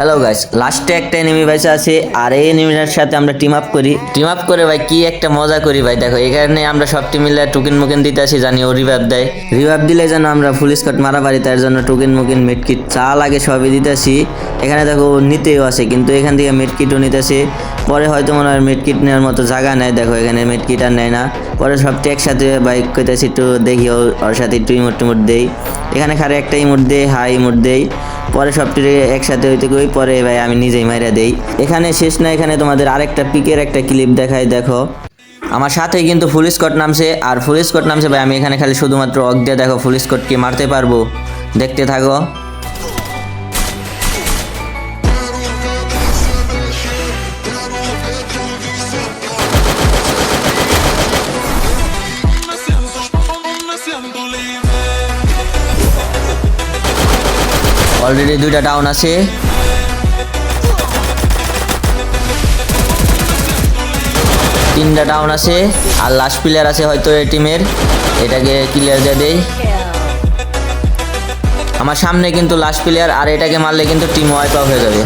Hello guys লাস্টে একটা enemy বাইসে আছে আর এই এনিমিটার সাথে আমরা টিম আপ করি। টিম আপ করে ভাই কি একটা মজা করি ভাই। দেখো এখানে আমরা সব টিম মিলে টুকিন মুকিন দিতে আসি জানি ও রিভাইভ দেয়। রিভাইভ দিলে যেন আমরা ফুল স্কট মারা পারি তার জন্য টুকিন মুকিন মেডকিট চা লাগে সবই দিতে আসি। এখানে দেখো ও নিতেও আসে কিন্তু এখান থেকে মেডকিটও নিতে আসে। পরে হয়তো মনে হয় মেডকিট নেওয়ার মতো জায়গা নেয় দেখো এখানে মেডকিট আর নেয় না। পরে সবটি একসাথে বাইক করতেছি একটু দেখি ওর- ওর সাথে একটু ইমোট টিমোট দেই। এখানে খারে একটা ইমোট দেই হাই ইমোট দেই। পরে সবটি একসাথে হইতে কই, পরে ভাই আমি নিজেই মাইরা দেই। এখানে শেষ না, এখানে তোমাদের আরেকটা পিকের একটা ক্লিপ দেখাই, দেখো। আমার সাথে কিন্তু ফুল স্কট নামছে, আর ফুল স্কট নামছে ভাই, আমি এখানে খালি শুধুমাত্র অজ্ঞা, দেখো ফুল স্কটকে মারতে পারব? দেখতে থাকো। অলরেডি দুইটা ডাউন আছে। তিনটা ডাউন আছে। আর লাস্ট প্লেয়ার আছে হয়তো এই টিমের এটাকে ক্লিয়ার দিয়ে দেই। আমার সামনে কিন্তু লাস্ট প্লেয়ার আর এটাকে মারলে কিন্তু টিম ওয়াইপ আউট হয়ে যাবে।